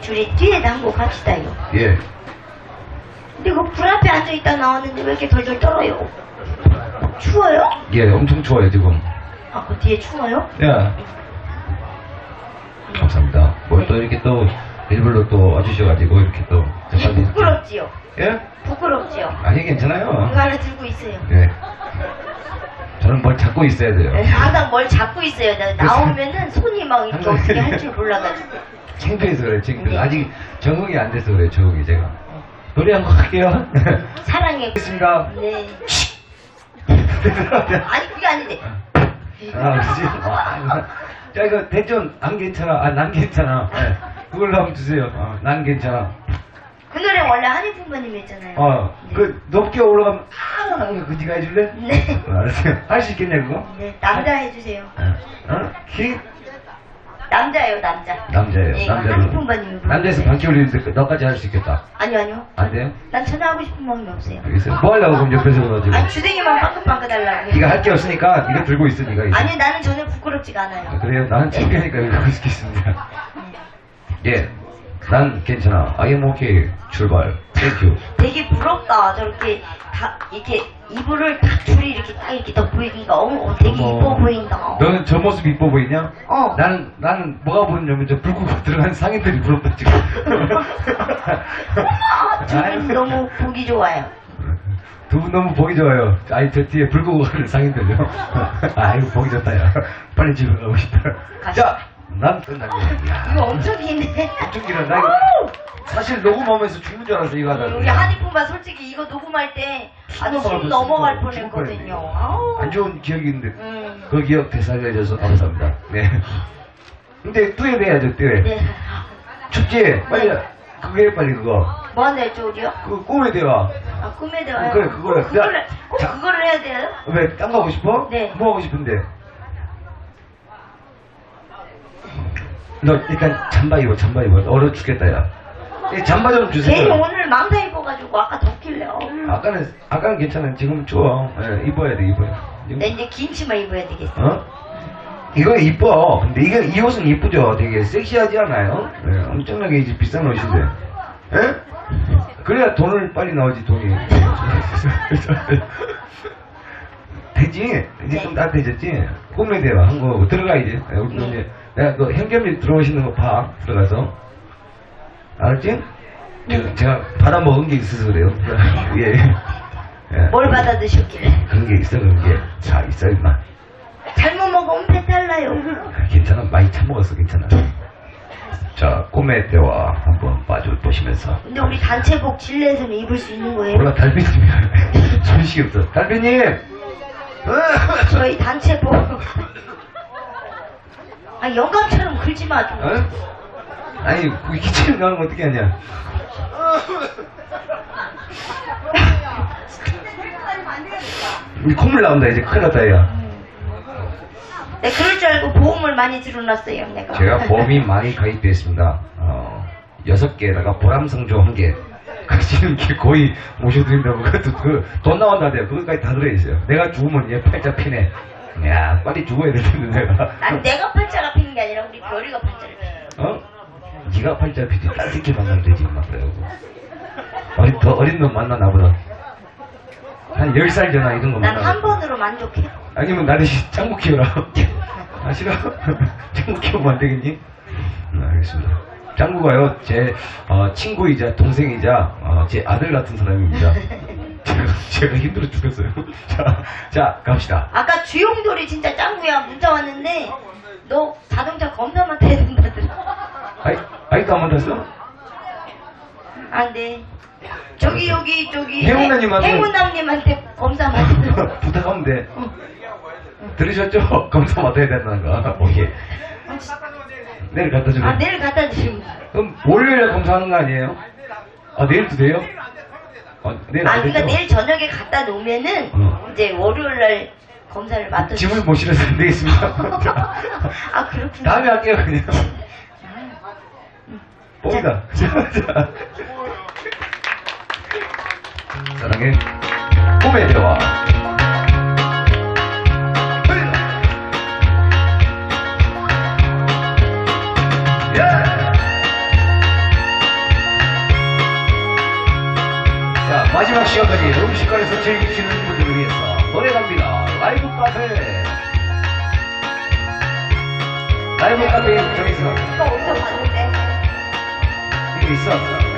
둘이 뒤에다 한 곡 합시다 이거 예. 근데 이거 불 앞에 앉아있다 나왔는데 왜 이렇게 덜덜 떨어요? 추워요? 예, 엄청 추워요, 지금. 아, 그 뒤에 추워요? 야. 감사합니다. 뭘 또 이렇게 또 일부러 또 와주셔가지고 이렇게 또 재빨리. 부끄럽지요? 예? 부끄럽지요? 아니, 괜찮아요. 하나 들고 있어요 예. 저는 뭘 잡고 있어야 돼요. 네, 항상 뭘 잡고 있어요 나, 나오면은 손이 막 이렇게 어떻게 할 줄 몰라가지고 창피해서 그래, 지금. 네. 아직 적응이 안 돼서 그래, 적응이 제가. 노래 한 곡 할게요. 사랑해 알겠습니다. 네 아니 그게 아닌데 아, 그지? 아, 자, 이거 대전 안 괜찮아. 아, 난 괜찮아. 예. 그걸로 한번 주세요. 어, 난 괜찮아. 그 노래 원래 한이품바님 했잖아요 어, 네. 그 높게 올라가면 아, 하는 거그 네가 해줄래? 네. 어, 알았어요. 할 수 있겠냐 그거? 네, 남자 해주세요 어? 어? 키? 남자예요 남자 남자예요. 예, 남자로. 남자에서 그 너까지 할 수 있겠다. 아니요 아니요 안 돼요? 난 전화하고 싶은 마음이 없어요 알겠어요. 뭐 하려고 그럼 옆에서 그러지고. 아니 주댕이만 빵긋빵긋 하려고 네가 할 게 없으니까 네가 들고 있어 네가. 이제. 아니 나는 전혀 부끄럽지가 아, 않아요 그래요? 나는 창피하니까 이거 하고 있겠습니다. 예. 난 괜찮아. I am okay. 출발. 땡큐. 되게 부럽다 저렇게 다 이렇게 이불을 다 줄이 이렇게 딱 이렇게 더 보이니까 어, 어, 되게 어머. 이뻐 보인다 너는 저 모습 이뻐 보이냐? 어 나는 나는 뭐가 부르냐면 저 불구가 들어간 상인들이 부럽다 지금. 어머 저분 너무 보기 좋아요 두 분 너무 보기 좋아요. 아니 저 뒤에 불구가 가는 상인들요. 아이고 보기 좋다야. 빨리 집에 가고 싶다. 자, 난 끝났네. 야, 이거 엄청 긴데 엄청 길어. 나 이거 사실 녹음하면서 죽는 줄 알았어 이거 하다가. 우리 한이품바 솔직히 이거 녹음할 때 아주 숨 넘어갈 뻔했거든요 아우. 안 좋은 기억이 있는데 음. 그 기억 되살려줘서 감사합니다. 네. 근데 듀엣 해야죠 듀엣. 네. 춥지? 빨리 해 빨리 그거. 뭐 한다 했죠 우리요? 그 꿈의 대화. 아 꿈에 대화요? 그래, 그거를. 꼭 그거를 꼭 자. 그거를 해야 돼요? 왜 딴 거 하고 싶어? 네. 뭐 하고 싶은데? 너 일단 잠바 입어 잠바 입어 얼어 죽겠다 야. 이 잠바 좀 괜히 주세요. 오늘 망사 입어가지고 아까 덥길래 어. 아까는 아까는 괜찮아 지금 추워. 예, 입어야 돼 입어야. 돼. 나 이제 긴 치마 입어야 되겠어 어? 이거 이뻐. 근데 이게 이 옷은 이쁘죠. 되게 섹시하지 않아요? 예, 엄청나게 이제 비싼 옷인데. 예? 그래야 돈을 빨리 나오지 돈이. 되지? 이제 좀 따뜻해졌지? 꿈에 대화 한 거 들어가 이제. 예, 우리 네. 이제 내가 그 형제님 들어오시는 거 봐. 들어가서. 알았지? 제가, 제가 받아먹은 게 있어서 그래요. 예. 예. 뭘 받아 드셨길래 그런 게 있어 그런 게. 자 있어 임마. 잘못 먹으면 배탈 나요 괜찮아 많이 처먹었어 괜찮아 자 꿈의 대화 한번 빠져보시면서 근데 우리 단체복 실내에서는 입을 수 있는 거예요? 몰라 달빈님이 소식이 없어 달빈님 어? 저희 단체복 아 영감처럼 긁지 마 좀. 어? 아니 그 기침 나오면 어떻게 하냐? 이 콧물 나온다 이제. 큰일 났다 야 네, 그럴 줄 알고 보험을 많이 들어놨어요, 내가. 제가 보험이 많이 가입되어 있습니다. 어, 여섯 개다가 보람성조 한개. 지금 게 거의 모셔드린다고 그것도 그 돈 나온다대요. 그것까지 다 들어있어요. 내가 죽으면 얘 팔자 피네 야 빨리 죽어야 될 텐데 내가 난 내가 팔자가 피는 게 아니라 우리 별이가 팔자를 피. 어? 네가 팔자 피지 딴 새끼 만나면 되지 막 그래가지고 어린, 더 어린 놈 만나 나보다 한 10살 전화 이런 거난 만나 한 번으로 만족해. 아니면 나 대신 짱구 키워라 아 싫어? 짱구 키우면 안 되겠니? 음, 알겠습니다 짱구가요 제 어, 친구이자 동생이자 어, 제 아들 같은 사람입니다 제가, 제가 힘들어 죽겠어요 자, 자 갑시다 아까 주용돌이 진짜 짱구야 문자 왔는데 너 자동차 검사만 해야 된다더라. 아이, 아이도 안 만났어? 안 돼. 저기 여기 저기 행운남님한테- 행운남님한테 검사 맡아. 부탁하면 돼 들으셨죠? 검사 맡아야 된다는 거 오케이 내일 갖다 주고 아 내일 갖다 주시면. 그럼 월요일에 검사하는 거 아니에요? 아 내일도 돼요? 아, 내일 아안 그러니까? 내일 저녁에 갖다 놓으면은 어. 이제 월요일 날 검사를 맡아. 짐을 못 실어서 안 되겠습니다 아 그렇구나. 다음에 할게요 그냥 뽕이다 자, 사랑해 꿈의 대화 야! 마지막 시간까지 음식관에서 즐기시는 분들을 위해서 노래 갑니다. 라이브 카페. 라이브 카페 저기 있어. 이거 어디서 봤는데? 이거 있어.